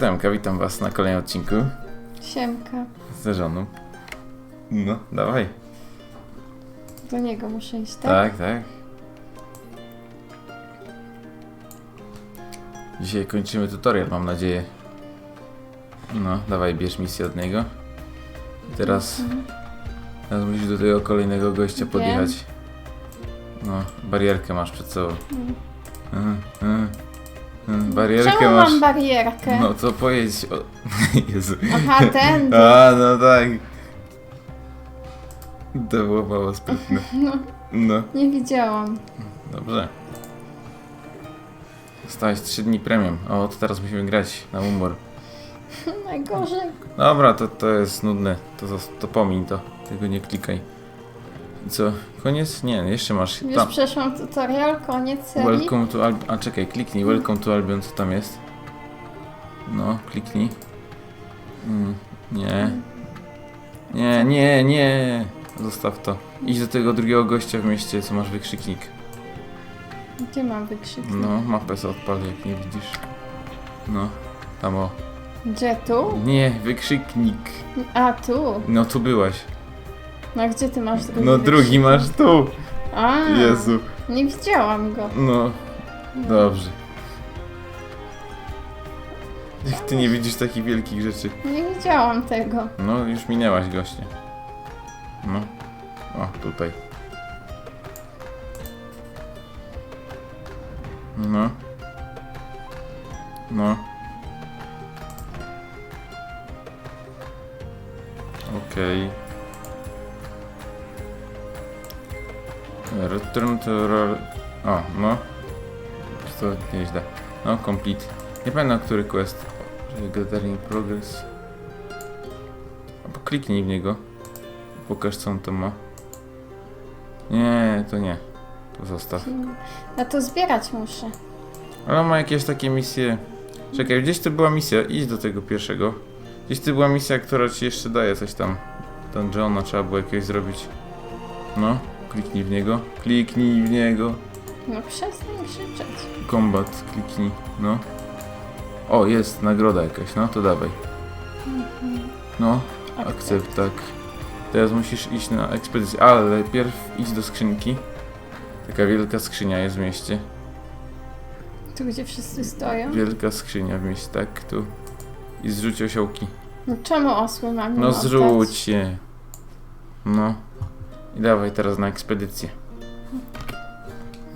Siemka witam was na kolejnym odcinku Siemka. z żoną. No, dawaj. Do niego muszę iść, tak? Tak, tak. Dzisiaj kończymy tutorial, mam nadzieję. No, dawaj, bierz misję od niego. I teraz, Mhm. teraz musisz do tego kolejnego gościa podjechać. No, barierkę masz przed sobą. Mhm, mhm, mhm. Barierkę Czemu masz. mam barierkę? No to pojedź. O... Jezu. Aha, ten. A, no tak. To było mało sprytne. No, No, nie widziałam. dobrze. Dostałeś 3 dni premium. O, to teraz musimy grać na humor. Najgorzej. Dobra, to, to jest nudne. To, to, to pomiń to. Tego nie klikaj. Co? Koniec? Nie, jeszcze masz. Już Tam. przeszłam tutorial, koniec serii. Welcome to Albion. A czekaj, kliknij. Welcome to Albion, co tam jest? No, kliknij. Mm, nie. Nie, nie, nie. Zostaw to. Idź do tego drugiego gościa w mieście, co masz wykrzyknik. Gdzie mam wykrzyknik? No, mapę sobie odpal, jak nie widzisz. No, tam o. Gdzie tu? Nie, wykrzyknik. A, tu. No, tu byłaś. No gdzie ty masz drugi No, drugi masz tu. A, Jezu. nie widziałam go. No, dobrze. Jak ty nie widzisz takich wielkich rzeczy. Nie widziałam tego. No, już minęłaś goście. No. O, tutaj. No. No. Okej. Return to roll... O, no. To nieźle. No, complete. Nie pamiętam, który quest. Gathering progress. Albo kliknij w niego. Pokaż co on tam ma. Nie, to nie. To zostaw. Ja to zbierać muszę. Ale on ma jakieś takie misje. Czekaj, gdzieś to była misja. Idź do tego pierwszego. Gdzieś to była misja, która ci jeszcze daje coś tam. Dungeona trzeba było jakiegoś zrobić. No, kliknij w niego. Kliknij w niego. No przestań krzyczeć. Combat, kliknij. No. O, jest nagroda jakaś, no to dawaj. No, akcept, tak. Teraz musisz iść na ekspedycję, ale najpierw idź do skrzynki. Taka wielka skrzynia jest w mieście. Tu gdzie wszyscy stoją? Wielka skrzynia w mieście, tak, tu. I zrzuć osiołki. No czemu osły mam No im zrzuć je. No. I dawaj teraz na ekspedycję.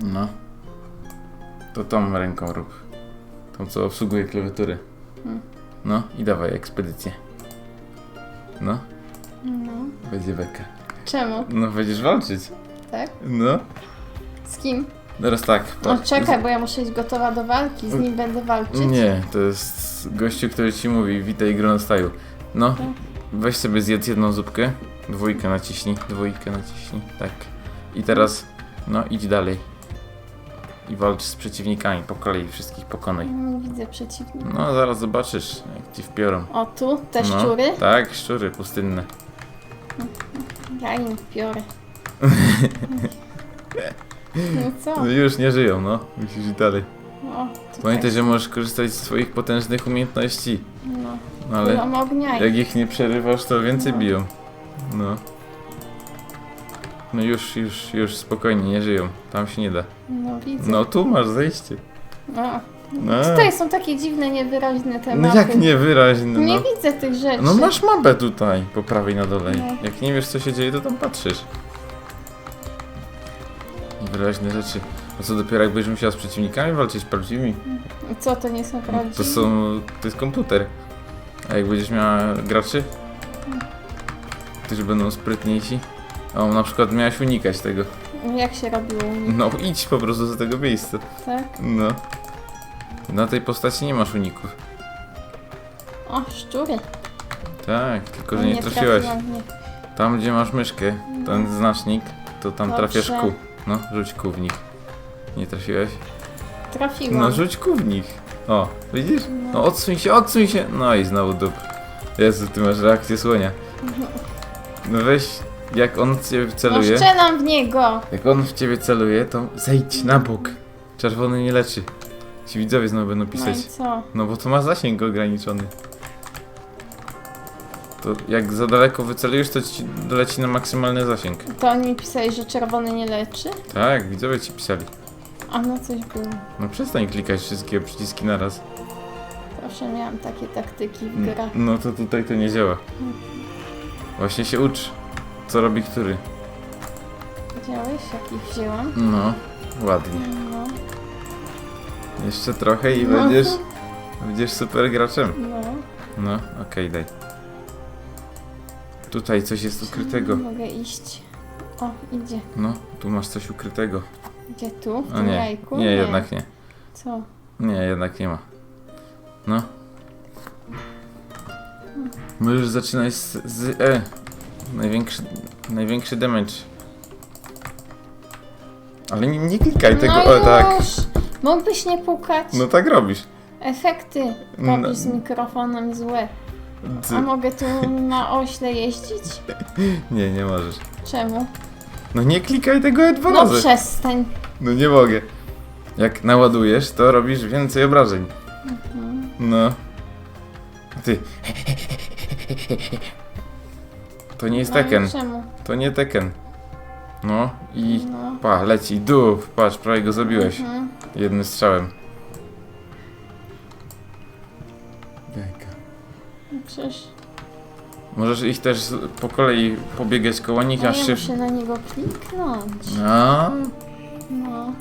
No. To tą ręką rób. Tą, co obsługuje klawiatury. Hmm. No i dawaj ekspedycję. No? No. będzie beka. Czemu? No, będziesz walczyć. Tak? No. Z kim? Teraz tak. No czekaj, bo ja muszę być gotowa do walki, z nim będę walczyć. Nie, to jest gościu, który ci mówi, witaj Gronostaju. No, Tak. weź sobie zjedz jedną zupkę, dwójkę naciśnij, dwójkę naciśnij, tak. I teraz, no idź dalej. I walcz z przeciwnikami po kolei, wszystkich pokonaj. Nie widzę przeciwnika. No, zaraz zobaczysz, jak ci wpiorą. O tu, te no, szczury? Tak, szczury pustynne. Ja im biorę. No co? No, już nie żyją, no, musisz iść dalej. Pamiętaj, że możesz korzystać z swoich potężnych umiejętności, No, no ale... ale... ognia. Jak ich nie przerywasz, to więcej No. biją. No. No już, już, już spokojnie, nie żyją. Tam się nie da. No widzę. No tu masz zejście. No. No, Tutaj są takie dziwne, niewyraźne te no mapy. jak niewyraźne, Nie no. widzę tych rzeczy. No masz mapę tutaj, po prawej na dole. No. Jak nie wiesz co się dzieje, to tam patrzysz. Niewyraźne rzeczy. A co dopiero jak będziesz musiała z przeciwnikami walczyć prawdziwymi? Co, to nie są prawdziwe? To są... to jest komputer. A jak będziesz miała graczy? Którzy będą sprytniejsi? O, na przykład miałaś unikać tego. Jak się robiło No idź po prostu do tego miejsca. tak? No. Na tej postaci nie masz uników. O, szczury. Tak, tylko że nie trafiłaś. trafiłam w nie. Tam gdzie masz myszkę, ten znacznik, to tam Dobrze. trafiasz kół. No, rzuć kół w nich. Nie trafiłeś? Trafiłam. No rzuć kół w nich. O, widzisz? No odsuń się, odsuń się. No i znowu dup. Jezu, ty masz reakcję słonia. No weź, jak on w ciebie No celuje, szczelam w niego. jak on w ciebie celuje, to zejdź na bok. Czerwony nie leczy. Ci widzowie znowu będą No pisać. i co? No bo to ma zasięg ograniczony. To jak za daleko wycelujesz, to ci doleci na maksymalny zasięg. To oni pisali, że czerwony nie leczy? Tak, widzowie ci pisali. A no coś było. No przestań klikać wszystkie przyciski naraz. Zawsze miałam takie taktyki w grach. No to tutaj to nie działa. Właśnie się ucz, co robi który. Widziałeś, jakich wzięłam? No, ładnie. No, Jeszcze trochę i No. będziesz, będziesz super graczem. no. No, okej, daj. Tutaj coś jest ukrytego. Mogę iść. O, idzie. No, tu masz coś ukrytego. Gdzie tu? W tym nie, jajku? nie, jednak nie. Co? Nie, jednak nie ma. No. Możesz zaczynać z, z E. Największy, największy damage. Ale nie, nie klikaj tego, no o tak. już. Mógłbyś nie pukać? No tak robisz. Efekty No. robisz z mikrofonem złe. A mogę tu na ośle jeździć? nie, nie możesz. Czemu? No nie klikaj tego E dwa No razy. przestań. No nie mogę. Jak naładujesz, to robisz więcej obrażeń. Mhm. No. Ty. To nie jest No i Tekken. Czemu? To nie Tekken. No i No. pa, leci, duf, patrz, prawie go zabiłeś. Mhm. Jednym strzałem. Jajka. Przecież... Możesz ich też z- po kolei pobiegać koło nich, No aż się... muszę na niego kliknąć. No. No.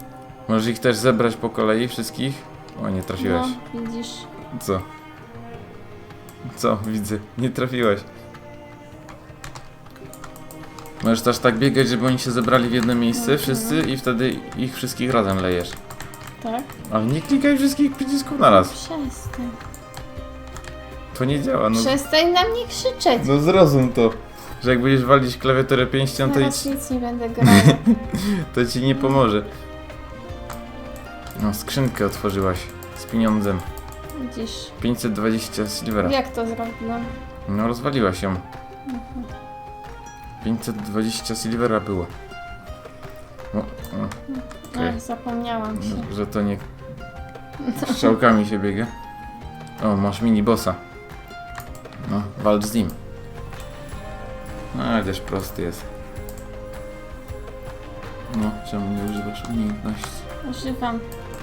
Możesz ich też zebrać po kolei, wszystkich? O, nie trafiłeś. No, widzisz. Co? Co? Widzę. Nie trafiłeś. Możesz też tak biegać, żeby oni się zebrali w jedno miejsce, Mhm. wszyscy, i wtedy ich wszystkich razem lejesz. Tak? Ale nie klikaj wszystkich przycisków naraz. Przestań. To nie działa. No, Przestań na mnie krzyczeć. no zrozum to. Że jak będziesz walić klawiaturę pięścią, to, Teraz nic nie będę grała. to ci nie pomoże. No, skrzynkę otworzyłaś z pieniądzem. Widzisz. 520 silvera. Jak to zrobiłam? No, rozwaliłaś ją. 520 silvera było. O, o, Okej. Ach, zapomniałam się. no, że to nie strzałkami się biega. O, masz mini bossa. No, walcz z nim. No, ale też prosty jest. No, czemu nie używasz umiejętności? Używam.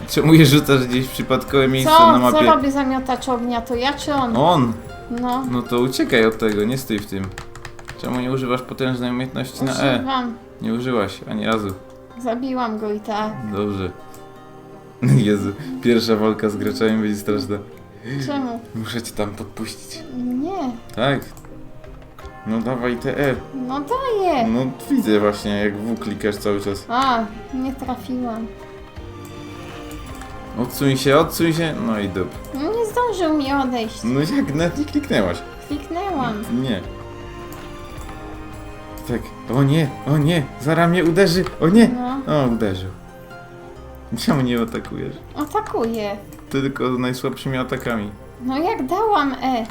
Czemu je rzucasz gdzieś w przypadkowe miejsce Co? na Co mapie? robi zamiotacz ognia? To ja czy on? On! No. No to uciekaj od tego, nie stój w tym. Czemu nie używasz potężnej umiejętności na E? Używam. Nie użyłaś ani razu. Zabiłam go i tak. Dobrze. Jezu, pierwsza walka z graczami będzie straszna. Czemu? Muszę cię tam podpuścić. Nie. Tak. No dawaj te E. No daję. No widzę właśnie, jak W klikasz cały czas. A, nie trafiłam. Odsuń się, odsuń się. No i dup. No nie zdążył mi odejść. No jak nawet nie kliknęłaś? Kliknęłam. Nie. Tak. O nie, o nie, zaraz mnie uderzy. O nie. No. O, uderzył. Czemu nie atakujesz? Atakuję. Tylko najsłabszymi atakami. No jak dałam E.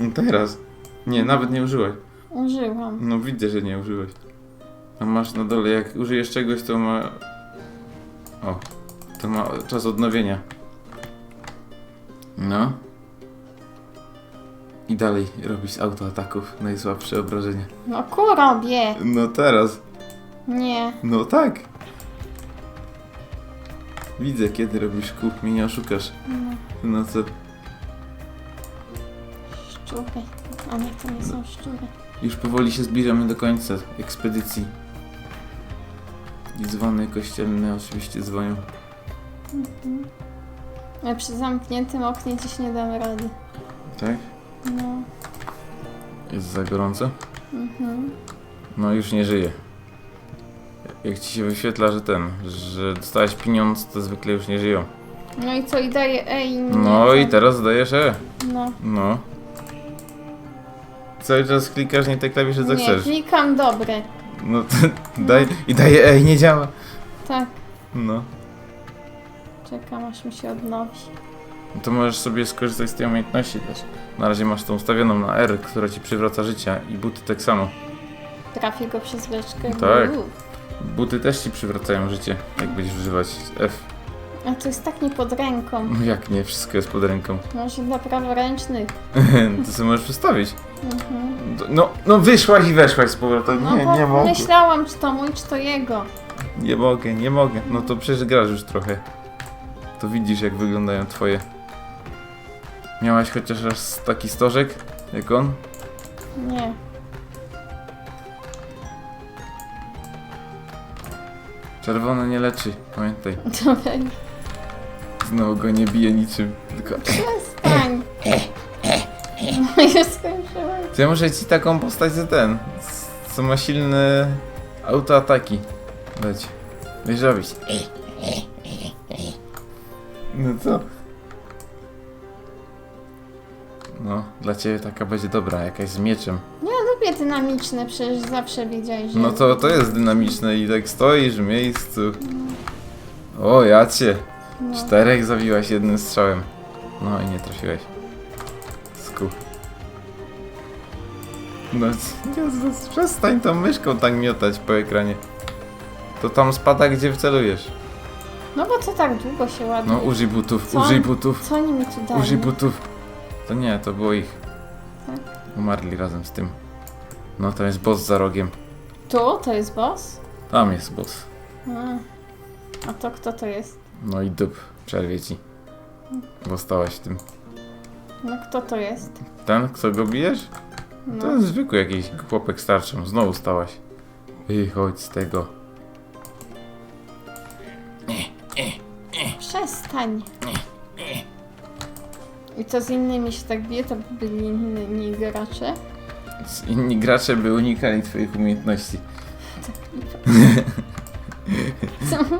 No teraz. Nie, nawet nie użyłaś. Użyłam. No widzę, że nie użyłeś. A masz na dole, jak użyjesz czegoś, to ma... O, to ma czas odnowienia. No. I dalej robisz autoataków najsłabsze obrażenia. No ku robię. No teraz. Nie. No tak. Widzę, kiedy robisz kół, mnie nie oszukasz. No. No co? Szczury. A nie, to nie są szczury. Już powoli się zbliżamy do końca ekspedycji. I dzwony kościelne oczywiście dzwonią. Mhm. Ale przy zamkniętym oknie dziś nie dam rady. Tak? No. Jest za gorąco? Mhm. No już nie żyje. Jak ci się wyświetla, że ten, że dostałeś pieniądz, to zwykle już nie żyją. No i co? I daję E i nie. No i teraz dajesz E. No. No. Cały czas klikasz nie te klawisze co nie, chcesz. klikam dobre. No to daj i daje E i nie działa. Tak. No. Czekam aż mi się odnowi. No To możesz sobie skorzystać z tej umiejętności też. Na razie masz tą ustawioną na R, która ci przywraca życia i buty tak samo. Trafię go przez beczkę. Tak. Uuu. Buty też ci przywracają życie, jak będziesz używać F. A to jest tak nie pod ręką. No jak nie, wszystko jest pod ręką. Może dla praworęcznych. to sobie możesz wstawić. Mhm. No, no wyszłaś i weszłaś z powrotem. No Nie, bo nie mogę. myślałam, czy to mój, czy to jego. Nie mogę, nie mogę. No to przecież grasz już trochę. To widzisz jak wyglądają twoje. Miałaś chociaż raz taki stożek jak on? Nie. Czerwone nie leczy, pamiętaj. Dobra, Znowu go nie bije niczym. Tylko... przestań. No już. To ja muszę ci taką postać za ten, co ma silne autoataki dać. Wiesz robić. No co? No, dla ciebie taka będzie dobra, jakaś z mieczem. Lubię dynamiczne, przecież zawsze wiedziałeś, że... No to to jest dynamiczne i tak stoisz w miejscu. O, ja cię. No. Czterech zabiłaś jednym strzałem. No i nie trafiłeś. Sku. No, Jezus, przestań tą myszką tak miotać po ekranie. To tam spada, gdzie wcelujesz. No bo co tak długo się ładnie... No, użyj butów, Co? użyj butów, Co oni mi tu dali? użyj butów. To nie, to było ich. Tak? Umarli razem z tym. No, tam jest boss za rogiem. Tu? To jest boss? Tam jest boss. A, A to kto to jest? No i dup, przerwie ci. Bo stałaś w tym. No kto to jest? Ten, co go bijesz? No. To jest zwykły jakiś chłopek starszy. Znowu stałaś. Wychodź z tego. Przestań. I co z innymi się tak bije, to by byli inni gracze? Inni gracze by unikali twoich umiejętności.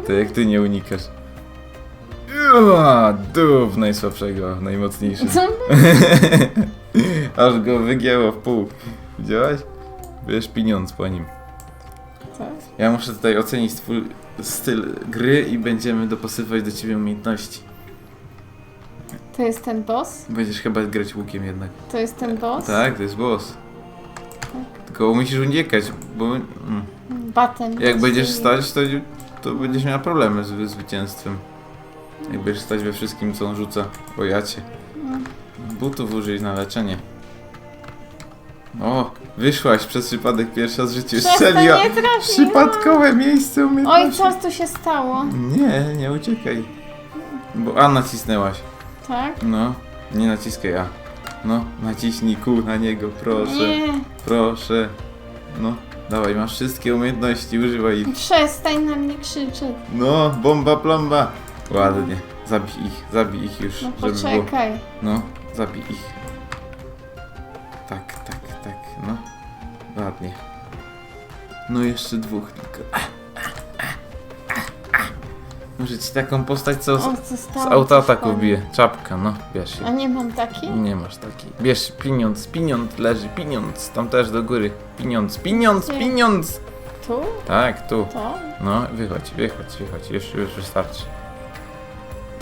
To jak ty nie unikasz. Ua, Dów najsłabszego, najmocniejszy. Co? Aż go wygięło w pół. Widziałaś? Wiesz pieniądz po nim. Co? Ja muszę tutaj ocenić twój styl gry i będziemy dopasywać do ciebie umiejętności. To jest ten boss? Będziesz chyba grać łukiem jednak. To jest ten boss? Tak, to jest boss. Tylko musisz unikać, bo mm, Batem. jak będziesz stać, to, to będziesz miała problemy z z zwycięstwem. Jak będziesz stać we wszystkim, co on rzuca. O jacie. Mm. Butów użyj na leczenie. O, wyszłaś przez przypadek pierwsza z życia. Przestań, Strzeliła nie trafiłam. przypadkowe miejsce Oj, umiejętności. co tu się stało? Nie, nie uciekaj. Bo A nacisnęłaś. Tak? No, nie naciskaj A. No, naciśnij Q na niego, proszę. Nie. Proszę. No, dawaj, masz wszystkie umiejętności, używaj ich. Przestań na mnie krzyczeć. No, bomba plomba. Ładnie. Zabij ich, zabij ich już, No żeby było. poczekaj. No, zabij ich. Ładnie. No jeszcze dwóch tylko. Może ci taką postać, co z, O, co z autoataku Coś bije. Czapka, no, bierz A się. nie mam takiej? Nie masz takiej. Bierz pieniądz, pieniądz leży, pieniądz. Tam też do góry. Pieniądz, pieniądz, Gdzie? pieniądz. Tu? Tak, tu. To? No, wychodź, wychodź, wychodź, już, już wystarczy.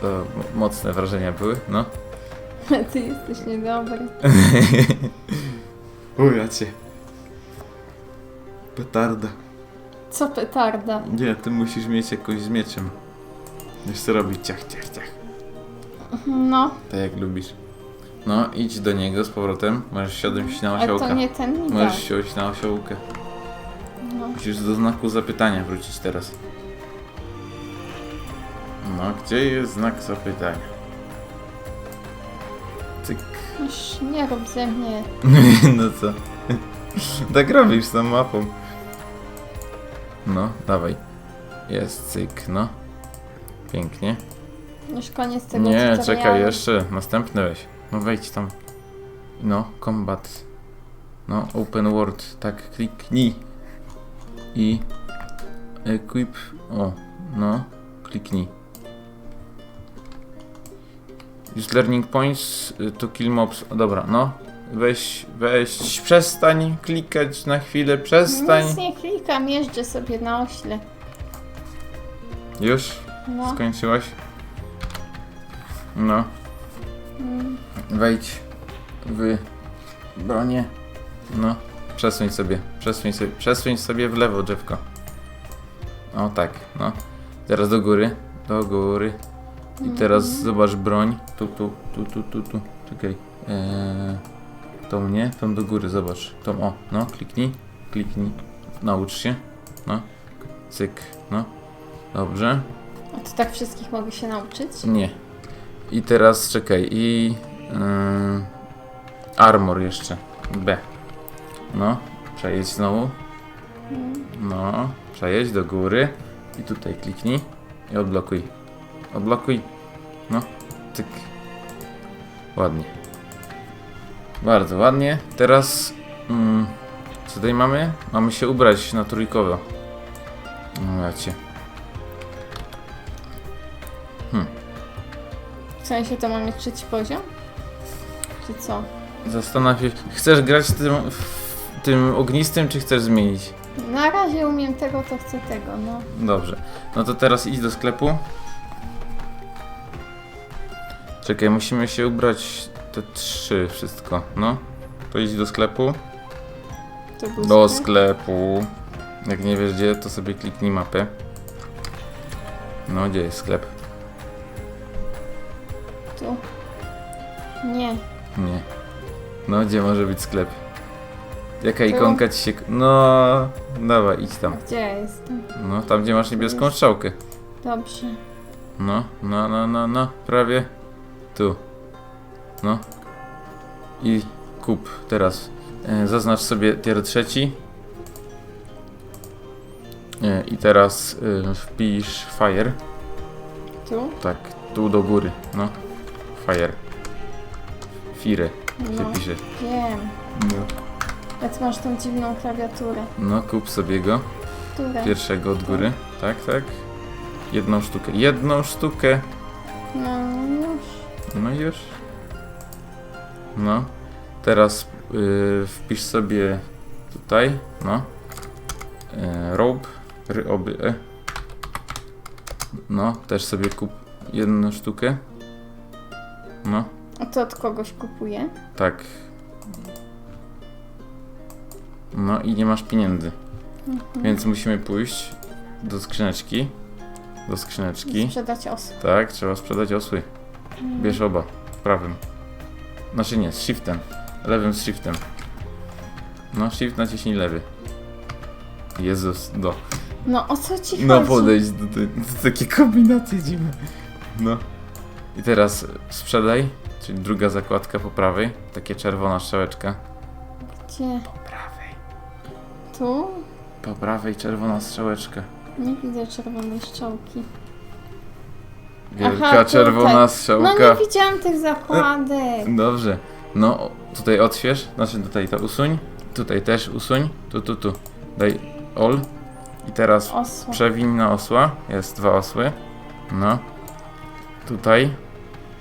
To mo- mocne wrażenia były, no. Ty jesteś niedobry. Uja cię. Petarda. Co petarda? Nie, ty musisz mieć jakąś z mieczem. Co robić, ciach, ciach, ciach. No, Tak jak lubisz. No, idź do niego z powrotem. Możesz siąść na ale to osiołka. nie ten mi. Możesz siąść na osiołkę. No. Musisz do znaku zapytania wrócić teraz. No, gdzie jest znak zapytania? Cyk. Już nie rób ze mnie. No co? tak robisz z tą mapą. No, dawaj. Jest cyk, no. Pięknie. Już koniec tego Nie, tutorialu. czekaj, jeszcze. Następny weź. No wejdź tam. No, combat. No, open world. Tak, kliknij. I equip. O, no, kliknij. Use learning points to kill mobs. Dobra, no. Weź, weź, przestań klikać na chwilę, przestań. Nic nie klikam, jeżdżę sobie na ośle. Już? No. Skończyłaś? No. Mm. Wejdź w bronię. No. Przesuń sobie, przesuń sobie, przesuń sobie w lewo drzewko. O tak, no. Teraz do góry, do góry. I teraz zobacz broń. Tu, tu, tu, tu, tu, tu. Czekaj. Eee, tą nie, tą do góry, zobacz. Tą, o, no, kliknij, kliknij. Naucz się. No. Cyk, no. Dobrze. A to tak wszystkich mogę się nauczyć? Nie. I teraz czekaj, i. Yy, armor jeszcze. B. No, przejedź znowu. No, przejedź do góry. I tutaj kliknij. I odblokuj. Odblokuj. No, cyk. Ładnie. Bardzo ładnie. Teraz. Mm, co tutaj mamy? Mamy się ubrać na trójkowo. Ja cię. W sensie to mam mieć trzeci poziom? Czy co? Zastanów się, chcesz grać tym, w- tym ognistym, czy chcesz zmienić? Na razie umiem tego, to chcę tego, no. Dobrze. No to teraz idź do sklepu. Czekaj, musimy się ubrać te trzy, wszystko. No. To idź do sklepu. Do sklep. sklepu. Jak nie wiesz gdzie, to sobie kliknij mapę. No, gdzie jest sklep? Tu. Nie. Nie. No, gdzie może być sklep? Jaka Tu? ikonka ci się... No, dawaj, idź A tam. gdzie ja jestem? No, tam gdzie masz niebieską strzałkę. Dobrze. No, no, no, no, no, prawie tu. No. I kup teraz. E, zaznacz sobie tier trzeci. E, I teraz e, wpisz fire. Tu? Tak, tu do góry. No. Fire. Fire się No. pisze. Wiem. No. Ty masz tą dziwną klawiaturę. no, kup sobie go. Którę? Pierwszego od góry. Tak, tak. Jedną sztukę. Jedną sztukę. No już. No już. No. Teraz y, wpisz sobie tutaj, no. Y, robe, ryoby, e. No, też sobie kup jedną sztukę. No, A to od kogoś kupuję? tak. No i nie masz pieniędzy, Mhm. więc musimy pójść do skrzyneczki. Do skrzyneczki. Sprzedać osób. Tak, trzeba sprzedać osły. Bierz oba. Prawym. Znaczy nie, z shiftem. Lewym z shiftem. No, shift naciśnij lewy. Jezus, do. No o co ci No chodzi? podejdź do, tej- do takiej kombinacji dziwne. No. I teraz sprzedaj, czyli druga zakładka po prawej. Takie czerwona strzałeczka. Gdzie? Po prawej. Tu? Po prawej czerwona strzałeczka. Nie widzę czerwonej strzałki. Wielka Aha, czerwona tutaj. strzałka. No nie widziałam tych zakładek. Dobrze. No, tutaj odśwież, znaczy tutaj to usuń. Tutaj też usuń. Tu, tu, tu. Daj all. I teraz Osła. przewiń na osła. Jest dwa osły. No. Tutaj.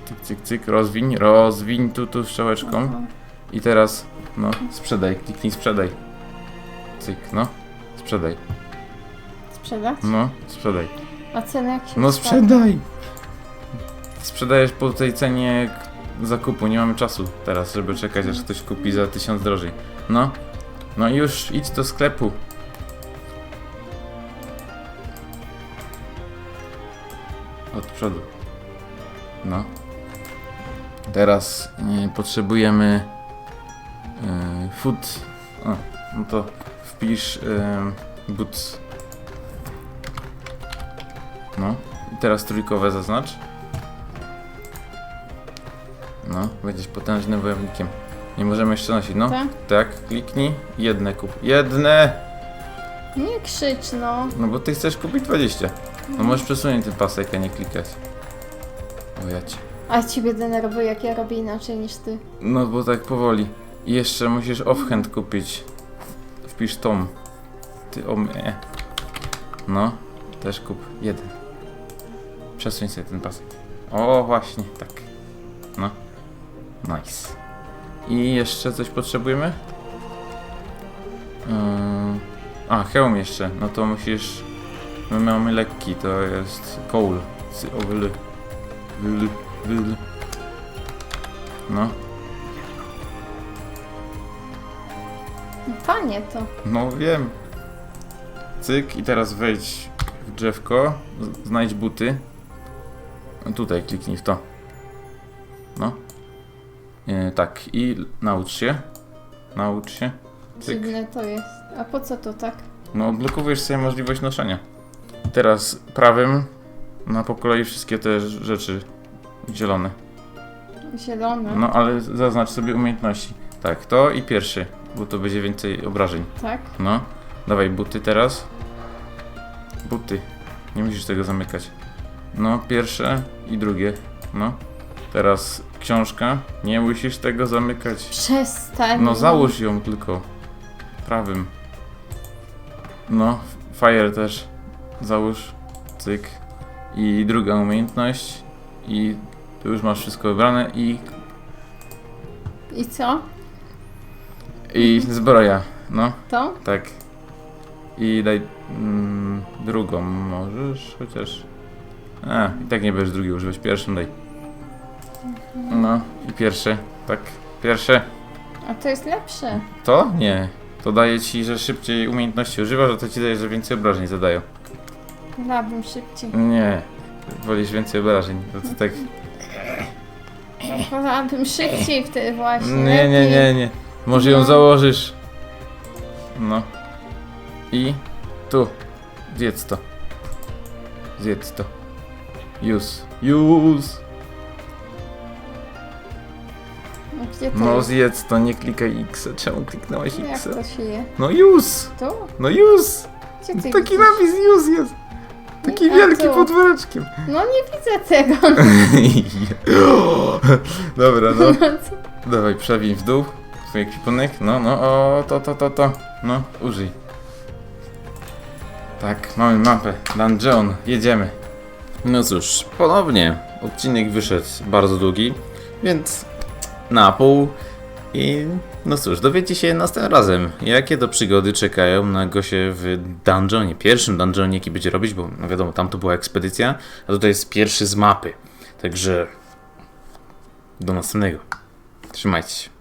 Cyk, cyk, cyk. Rozwiń. Rozwiń tu, tu strzałeczką. Aha. I teraz, no, sprzedaj. Kliknij sprzedaj. Cyk, no. Sprzedaj. Sprzedać? No, sprzedaj. A ceny jak się No, sprzedaj. Sprzedajesz po tej cenie zakupu. Nie mamy czasu teraz, żeby czekać, aż ktoś kupi za tysiąc drożej. No. No już idź do sklepu. Od przodu. No. Teraz e, potrzebujemy e, food. O, no to wpisz boots. No. I teraz trójkowe zaznacz. No, będziesz potężnym wojownikiem. Nie możemy jeszcze nosić, no. Tak? Tak, kliknij. Jedne kup. Jedne! Nie krzycz no. No bo ty chcesz kupić 20. No możesz przesunąć ten pasek, a nie klikać. O ja cię. A ciebie denerwuje jak ja robię inaczej niż ty. No bo tak powoli. I jeszcze musisz offhand kupić. Wpisz tom. Ty o mnie. No, też kup. Jeden. Przesuń sobie ten pasek. O, właśnie, tak. No. Nice. I jeszcze coś potrzebujemy? Ym, a, hełm jeszcze. No to musisz... My mamy lekki, to jest coal. Wyly, wyly. No. No Panie to. No wiem. Cyk i teraz wejdź w drzewko, znajdź buty. tutaj kliknij w to. E, tak, i naucz się. Naucz się. Cyk. Dziwne to jest. A po co to tak? No, odblokowujesz sobie możliwość noszenia. Teraz prawym na po kolei wszystkie te rzeczy zielone. Zielone. No, ale zaznacz sobie umiejętności. Tak, to i pierwszy, bo to będzie więcej obrażeń. Tak? No, dawaj buty teraz. Buty. Nie musisz tego zamykać. No, pierwsze i drugie. No. Teraz książka. Nie musisz tego zamykać. Przestań. No, załóż ją tylko. Prawym. No, fire też. Załóż. Cyk. I druga umiejętność. I tu już masz wszystko wybrane. I, I co? i zbroja. No. To? Tak. I daj mm, drugą możesz, chociaż... A, i tak nie będziesz drugiej używać. Pierwszą daj. No, i pierwsze. Tak, pierwsze. A to jest lepsze. To? Nie. To daje ci, że szybciej umiejętności używasz, a to ci daje, że więcej obrażeń zadają. Wolałabym szybciej. Nie. Wolisz więcej obrażeń. To, to tak... Wolałabym szybciej wtedy właśnie. Nie, nie, lepiej. nie, nie. Może ją No. założysz. No. I tu. Zjedz to. Zjedz to. Use. Use. Gdzie to No zjedz to, nie klikaj X. Czemu kliknąłeś Jak X? to się je? No. Tu? No. Gdzie ty Taki widzisz? napis use jest. Taki A wielki tu. pod woreczkiem. No nie widzę tego. Dobra, no. No co? Dawaj, przewiń w dół swój ekwipunek. No, no, o, to, to, to, to. No, użyj. Tak, mamy mapę. Dungeon, jedziemy. No cóż, ponownie odcinek wyszedł bardzo długi, więc na pół. I no cóż, dowiecie się następnym razem, jakie to przygody czekają na Gosie w dungeonie. Pierwszym dungeonie, jaki będzie robić, bo no wiadomo, tam to była ekspedycja, a tutaj jest pierwszy z mapy. Także do następnego. Trzymajcie się.